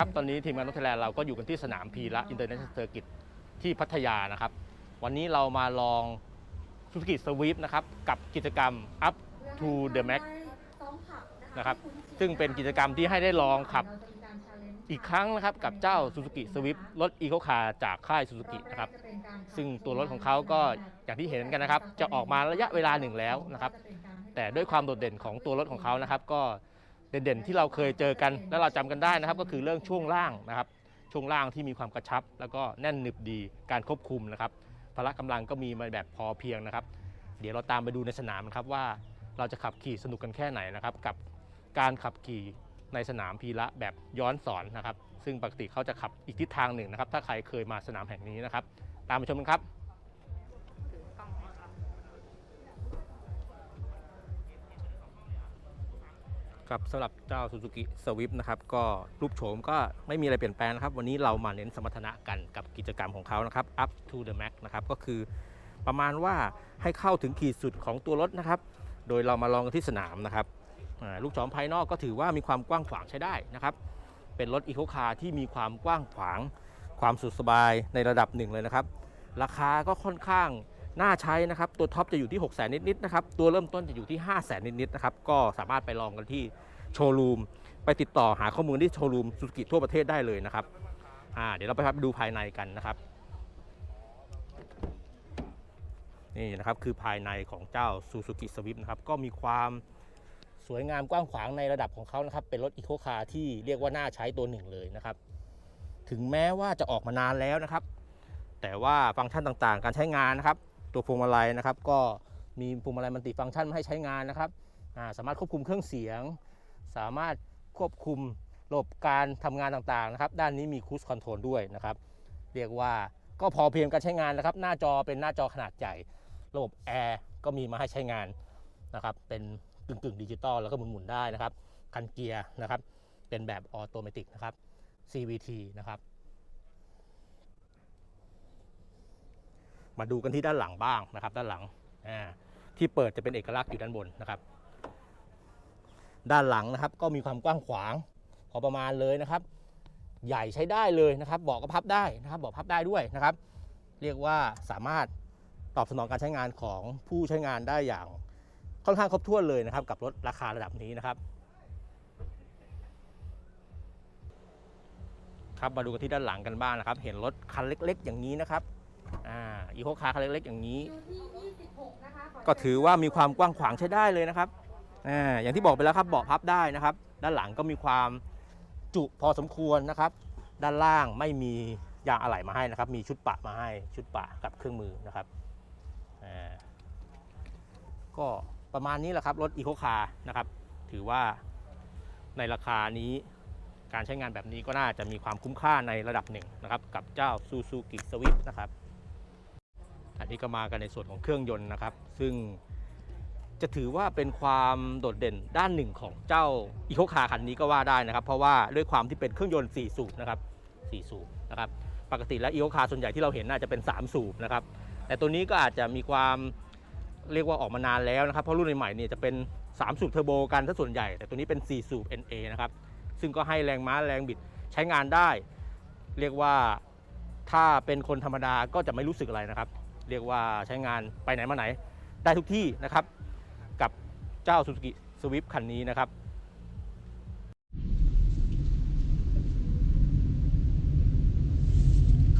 ครับ ตอนนี้ทีมงานรถไทยแลนด์เราก็อยู่กันที่สนามพีระอินเตอร์เนชั่นแนลเซอร์กิตที่พัทยานะครับ วันนี้เรามาลอง Suzuki Swift นะครับ กับกิจกรรม Up to the Max นะครับซึ่งเป็นกิจกรรมที่ให้ได้ลองขับอีกครั้งนะครับกับเจ้า Suzuki Swift รถ Eco Car จากค่าย Suzuki นะครับซึ่งตัวรถของเขาก็อย่างที่เห็นกันนะครับ จะออกมาระยะเวลาหนึ่งแล้วนะครับ แต่ด้วยความโดดเด่นของตัวรถของเขานะครับ ก็ เด่นๆ ที่เราเคยเจอกัน และเราจำกันได้นะครับ ก็คือเรื่องช่วงล่างนะครับ ช่วงล่างที่มีความกระชับ แล้วก็แน่นหนึบดีการควบคุมนะครับพละกำลังก็มีมาแบบพอเพียงนะครับ เดี๋ยวเราตามไปดูในสนามนะครับว่าเราจะขับขี่สนุกกันแค่ไหนนะครับ กับการขับขี่ในสนามพีระแบบย้อนสอนนะครับ ซึ่งปกติเขาจะขับอีกทิศทางหนึ่งนะครับ ถ้าใครเคยมาสนามแห่งนี้นะครับ ตามไปชมกันครับ ครับสำหรับเจ้า Suzuki Swift นะครับก็รูปโฉมก็ไม่มีอะไรเปลี่ยนแปลงนะครับ วันนี้เรามาเน้นสมรรถนะกันกับกิจกรรมของเขานะครับ up to the max นะครับก็คือประมาณว่าให้เข้าถึงขีดสุดของตัวรถนะครับ โดยเรามาลองกันที่สนามนะครับลูกศรภายนอกก็ถือว่ามีความกว้างขวางใช้ได้นะครับ เป็นรถอีโคคาร์ที่มีความกว้างขวาง ความสุขสบายในระดับหนึ่งเลยนะครับ ราคาก็ค่อนข้าง น่าใช้นะครับ ตัวท็อปจะอยู่ที่ 6 0 0 0 0นิดๆนะครับ ตัวเริ่มต้นจะอยู่ที่ 5 0 0 0 0 0นิดๆนะครับ ก็สามารถไปลองกันที่โชว์รูม ไปติดต่อหาข้อมูลที่โชว์รูมสุกิทั่วประเทศได้เลยนะครับอ่าเดี๋ยวเราไปดูภายในกันนะครับนี่นะครับคือภายในของเจ้า Suzuki Swift นะครับก็มีความสวยงามกว้างขวางในระดับของเขานะครับ เป็นรถอีโคคาร์ที่เรียกว่าน่าใช้ตัวหนึ่งเลยนะครับ ถึงแม้ว่าจะออกมานานแล้วนะครับ แต่ว่าฟังก์ชันต่างๆ การใช้งานนะครับ ตัวพวงมาลัยนะครับ ก็มีพวงมาลัยมัลติฟังก์ชันมาให้ใช้งานนะครับสามารถควบคุมเครื่องเสียง สามารถควบคุมระบบการทำงานต่างๆนะครับ ด้านนี้มีคู i คอนโทรลด้วยนะครับ เรียกว่าก็พอเพียงการใช้งานนะครับ หน้าจอเป็นหน้าจอขนาดใหญ่ ระบบแอร์ก็มีมาให้ใช้งานนะครับ เป็นกึ่งๆดิจิตอลแล้วก็หมุนๆได้นะครับ คันเกียร์นะครับ เป็นแบบออโตเมติกนะครับ CVT นะครับ มาดูกันที่ด้านหลังบ้างนะครับ ด้านหลังที่เปิดจะเป็นเอกลักษณ์อยู่ด้านบนนะครับ ด้านหลังนะครับ ก็มีความกว้างขวางพอประมาณเลยนะครับ ใหญ่ใช้ได้เลยนะครับเบาะก็พับได้นะครับเบาะพับได้ด้วยนะครับ เรียกว่าสามารถตอบสนองการใช้งานของผู้ใช้งานได้อย่างค่อนข้างครบถ้วนเลยนะครับ กับรถราคาระดับนี้นะครับครับมาดูกันที่ด้านหลังกันบ้างนะครับ เห็นรถคันเล็ก ๆ อย่างนี้นะครับ อ่าอีโคคาร์คันเล็กๆอย่างนี้ ก็ถือว่ามีความกว้างขวางใช้ได้เลยนะครับอ่าอย่างที่บอกไปแล้วครับเบาะพับได้นะครับ ด้านหลังก็มีความจุพอสมควรนะครับ ด้านล่างไม่มียางอะไหล่มาให้นะครับ มีชุดปะมาให้ชุดปะกับเครื่องมือนะครับอ่าก็ประมาณนี้แหละครับรถอีโคคาร์นะครับ ถือว่าในราคานี้การใช้งานแบบนี้ก็น่าจะมีความคุ้มค่าในระดับหนึ่งนะครับ กับเจ้า Suzuki Swift นะครับ อันนี้ก็มากันในส่วนของเครื่องยนต์นะครับ ซึ่งจะถือว่าเป็นความโดดเด่นด้านหนึ่งของเจ้าอีโคคาร์คันนี้ก็ว่าได้นะครับ เพราะว่าด้วยความที่เป็นเครื่องยนต์4สูบนะครับ4สูบนะครับปกติแล้วอีโคคาร์ส่วนใหญ่ที่เราเห็นน่าจะเป็น 3 สูบนะครับแต่ตัวนี้ก็อาจจะมีความเรียกว่าออกมานานแล้วนะครับ เพราะรุ่นใหม่ๆเนี่ยจะเป็น 3 สูบเทอร์โบกันถ้าส่วนใหญ่ แต่ตัวนี้เป็น 4 สูบ NA นะครับซึ่งก็ให้แรงม้าแรงบิดใช้งานได้ เรียกว่าถ้าเป็นคนธรรมดาก็จะไม่รู้สึกอะไรนะครับ เรียกว่าใช้งานไปไหนมาไหน ได้ทุกที่นะครับ กับเจ้า Suzuki Swift คันนี้นะครับ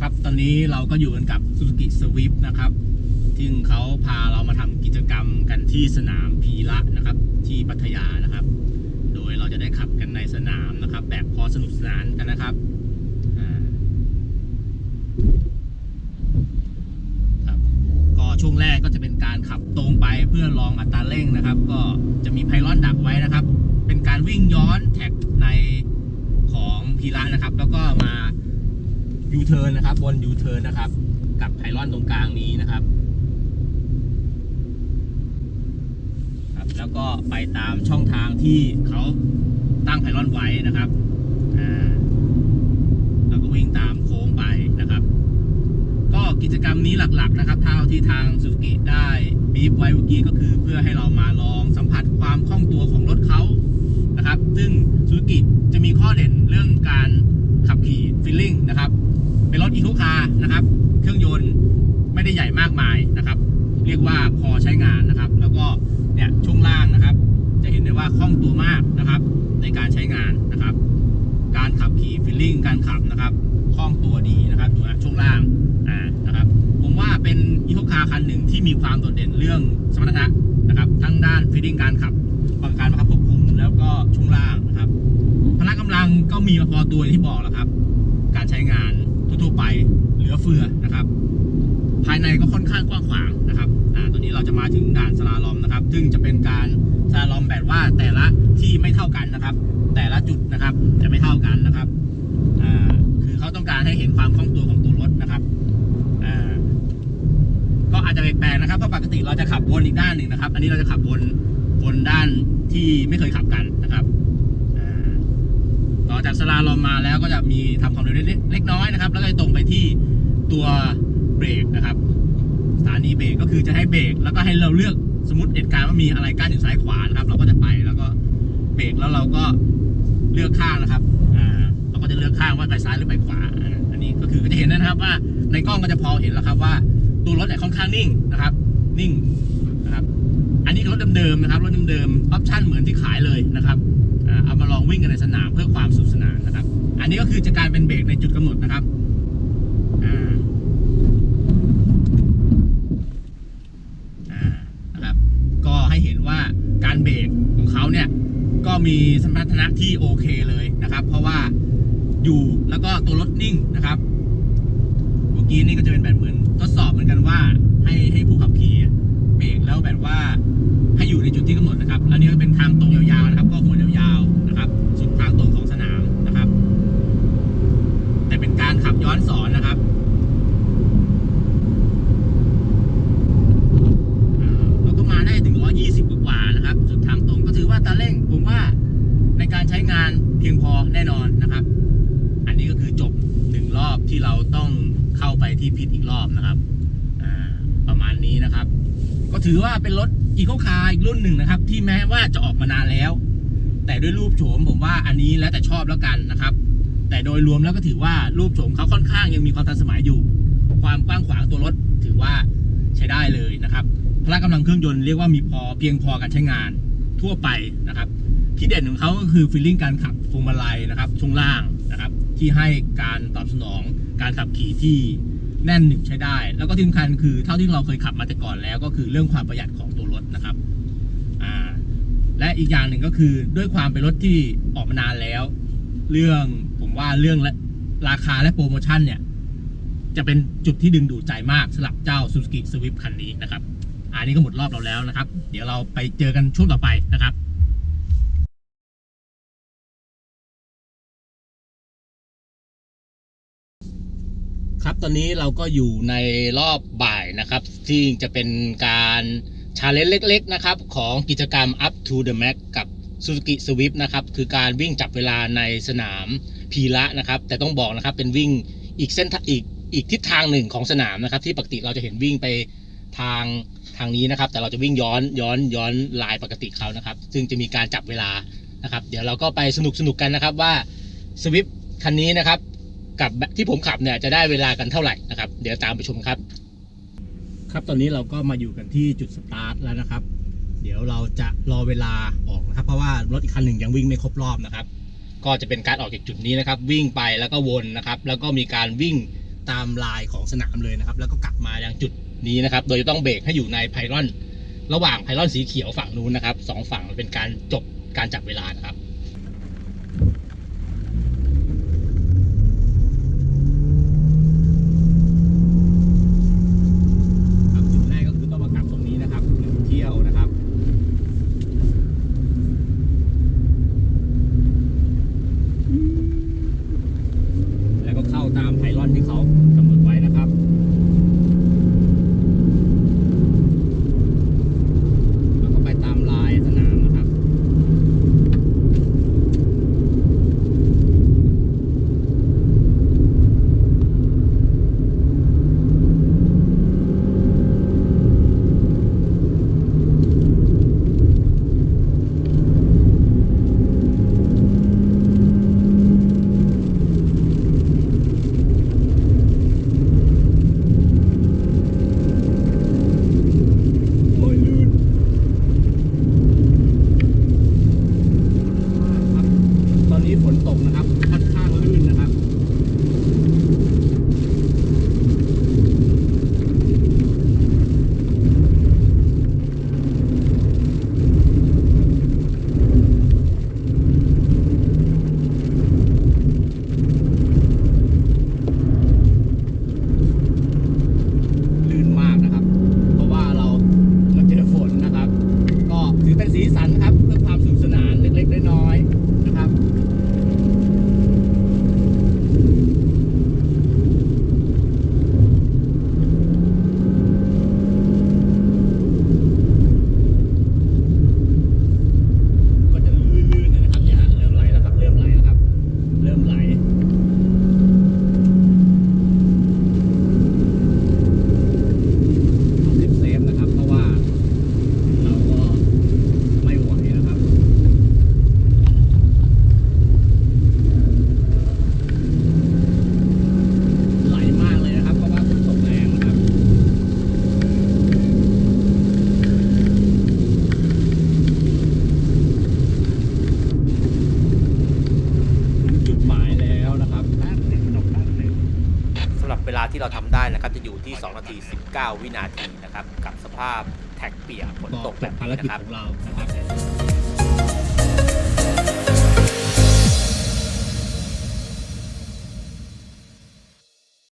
ครับตอนนี้เราก็อยู่กันกับ Suzuki Swift นะครับซึ่งเขาพาเรามาทำกิจกรรมกันที่สนามพีระนะครับ ที่พัทยานะครับ โดยเราจะได้ขับกันในสนามนะครับ แบบพอสนุกสนานกันนะครับอ่าครับ ก็ช่ วงแรกก็จะเป็นการขับตรงไปเพื่อลองอัตราเร่งนะครับ ก็จะมีไพลอนดักไว้นะครับ เป็นการวิ่งย้อนแท็กในของพีระนะครับ แล้วก็มายูเทิร์นนะครับ บนยูเทิร์นนะครับ กับไพลอนตรงกลางนี้นะครับครับ แล้วก็ไปตามช่องทางที่เขาตั้งไพลอนไว้นะครับอ่าเราก็วิ่งตามโค้งไปนะครับ กิจกรรมนี้หลักๆนะครับเท่าที่ทางสุกิได้บีบไว้เมื่อกี้ก็คือเพื่อให้เรามาลองสัมผัสความคล่องตัวของรถเขานะครับ ซึ่งสุกิจะมีข้อเด่นเรื่องการขับขี่ฟิลลิ่งนะครับ เป็นรถอีโคคาร์นะครับ เครื่องยนต์ไม่ได้ใหญ่มากมายนะครับ เรียกว่าพอใช้งานนะครับ แล้วก็เนี่ยช่วงล่างนะครับ จะเห็นได้ว่าคล่องตัวมากนะครับ ในการใช้งานนะครับ การขับขี่ฟิลลิ่งการขับนะครับคล่องตัวดีนะครับดูนะช่วงล่างอ่านะครับ ผมว่า เป็นอีโคคาร์คันหนึ่งที่มีความโดดเด่นเรื่องสมรรถนะนะครับ ทั้งด้านฟิลลิ่งการขับการบังคับควบคุมแล้วก็ช่วงล่างนะครับพละกำลังก็มีมาพอตัวอย่างที่บอกแล้วครับ การใช้งานทั่วๆไปเหลือเฟือนะครับ ภายในก็ค่อนข้างกว้างขวางนะครับอ่าตัวนี้เราจะมาถึงด่านสลาลอมนะครับ ซึ่งจะเป็นการสลาลอมแบบว่าแต่ละที่ไม่เท่ากันนะครับ แต่ละจุดนะครับจะไม่เท่ากันนะครับอ่าคือเขาต้องการให้เห็นความคล่องตัวของตัวรถนะครับ อ่า ก็อาจจะแปลกๆ นะครับเพราปกติเราจะขับวนอีกด้านหนึ่งนะครับ อันนี้เราจะขับวนวนด้านที่ไม่เคยขับกันนะครับต่อจากสลาลอมมาแล้วก็จะมีทำความเร็วเล็กน้อยนะครับ แล้วก็ตรงไปที่ตัวเบรกนะครับสถานีเบรกก็คือจะให้เบรกแล้วก็ให้เราเลือกสมมติเหตุการณ์ว่ามีอะไรกั้นอยู่ซ้ายขวานะครับ เราก็จะไปแล้วก็เบรกแล้วเราก็เลือกข้างนะครับอ่าเราก็จะเลือกข้างว่าไปซ้ายหรือไปขวาอ่าอันนี้ก็คือก็จะเห็นนะครับว่าในกล้องก็จะพอเห็นแล้วครับว่าตัวรถเนี่ยค่อนข้างนิ่งนะครับ นิ่งนะครับอันนี้รถเดิมๆนะครับรถเดิมๆออปชั่นเหมือนที่ขายเลยนะครับเอามาลองวิ่งกันในสนามเพื่อความสนุขสนานนะครับ อันนี้ก็คือจะการเป็นเบรกในจุดกำหนดนะครับนะครับก็ให้เห็นว่าการเบรกของเขาเนี่ยก็มีสมรรถนะที่โอเคเลยนะครับ เพราะว่าอยู่แล้วก็ตัวรถนิ่งนะครับ เมื่อกี้นี่ก็จะเป็นแบบเหมือนทดสอบเหมือนกันว่าให้ให้ผู้ขับขี่ แล้วแบบว่าให้อยู่ในจุดที่กำหนดนะครับแล้วนี่ก็เป็นทางตรงยาวๆนะครับ ก็หัวยาวๆนะครับ สุดทางตรงของสนามนะครับ แต่เป็นการขับย้อนสอนนะครับอ่าก็มาได้ถึง 120 กว่านะครับ สุดทางตรงก็ถือว่าตาเร่ง ผมว่าในการใช้งานเพียงพอแน่นอนนะครับ อันนี้ก็คือจบหนึ่งรอบที่เราต้องเข้าไปที่พิษอีกรอบนะครับประมาณนี้นะครับ ก็ถือว่าเป็นรถอีโคคาร์อีกรุ่นหนึ่งนะครับ ที่แม้ว่าจะออกมานานแล้ว แต่ด้วยรูปโฉมผมว่าอันนี้แล้วแต่ชอบแล้วกันนะครับ แต่โดยรวมแล้วก็ถือว่ารูปโฉมเขาค่อนข้างยังมีความทันสมัยอยู่ ความกว้างขวางตัวรถถือว่าใช้ได้เลยนะครับพละกำลังเครื่องยนต์เรียกว่ามีพอเพียงพอการใช้งานทั่วไปนะครับ ที่เด่นของเขาก็คือฟีลลิ่งการขับพวงมาลัยนะครับช่วงล่างนะครับ ที่ให้การตอบสนองการขับขี่ที่ แน่นหนึบใช้ได้ แล้วก็ที่สำคัญคือเท่าที่เราเคยขับมาแต่ก่อนแล้ว ก็คือเรื่องความประหยัดของตัวรถนะครับอ่าและอีกอย่างหนึ่งก็คือด้วยความเป็นรถที่ออกมานานแล้ว เรื่องผมว่าเรื่องและราคาและโปรโมชั่นเนี่ย จะเป็นจุดที่ดึงดูดใจมากสำหรับเจ้า Suzuki Swift คันนี้นะครับอันนี้ก็หมดรอบเราแล้วนะครับ เดี๋ยวเราไปเจอกันช่วงต่อไปนะครับ ตอนนี้เราก็อยู่ในรอบบ่ายนะครับ ที่จะเป็นการชาเลนจ์เล็ก ๆ นะครับ ของกิจกรรม Up to the Max กับ Suzuki Swift นะครับ คือการวิ่งจับเวลาในสนามพีระนะครับ แต่ต้องบอกนะครับเป็นวิ่งอีกเส้นอีกอีกทิศทางหนึ่งของสนามนะครับ ที่ปกติเราจะเห็นวิ่งไปทางทางนี้นะครับ แต่เราจะวิ่งย้อนย้อนย้อนลายปกติเขานะครับ ซึ่งจะมีการจับเวลานะครับ เดี๋ยวเราก็ไปสนุกสนุกกันนะครับว่า Swift คันนี้นะครับ กับที่ผมขับเนี่ยจะได้เวลากันเท่าไหร่นะครับ เดี๋ยวตามไปชมครับ ครับตอนนี้เราก็มาอยู่กันที่จุดสตาร์ทแล้วนะครับ เดี๋ยวเราจะรอเวลาออกนะครับ เพราะว่ารถอีกคันหนึ่งยังวิ่งไม่ครบรอบนะครับ ก็จะเป็นการออกจากจุดนี้นะครับ วิ่งไปแล้วก็วนนะครับ แล้วก็มีการวิ่งตามลายของสนามเลยนะครับ แล้วก็กลับมายังจุดนี้นะครับ โดยจะต้องเบรกให้อยู่ในไพลอน ระหว่างไพลอนสีเขียวฝั่งนู้นนะครับสองฝั่งเป็นการจบการจับเวลานะครับ have the ที่เราทำได้นะครับ จะอยู่ที่ 2 นาที 19 วินาทีนะครับ กับสภาพแท็กเปียกฝนตกแบบภารนี้กิจนะครับ ของเรานะครับ